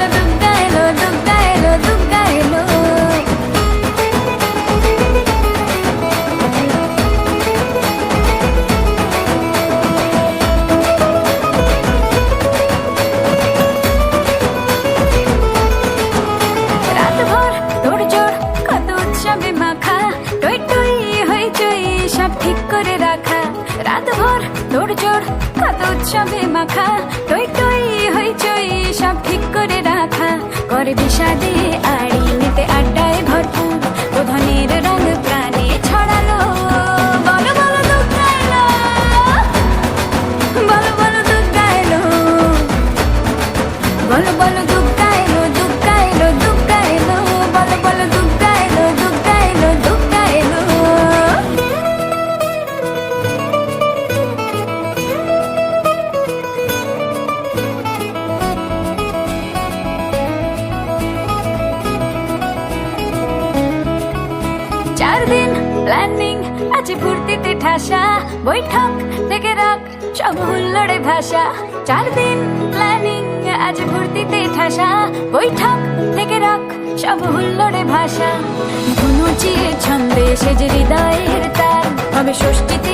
eleminde বিষাদে are planning আছে ফুর্তিতে ঠাসা। বৈঠক থেকে রাখ সব হুল্লোড়ে ভাষা চার দিন প্ল্যানিং আজ ফুর্তিতে ঠাসা। বৈঠক থেকে রাখ সব হুল্লোড়ে ভাষা ধুনুচিয়ে ছন্দে সেজ হৃদয়ের তার, হবে ষষ্ঠীতে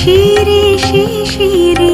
শিরে শিশিরে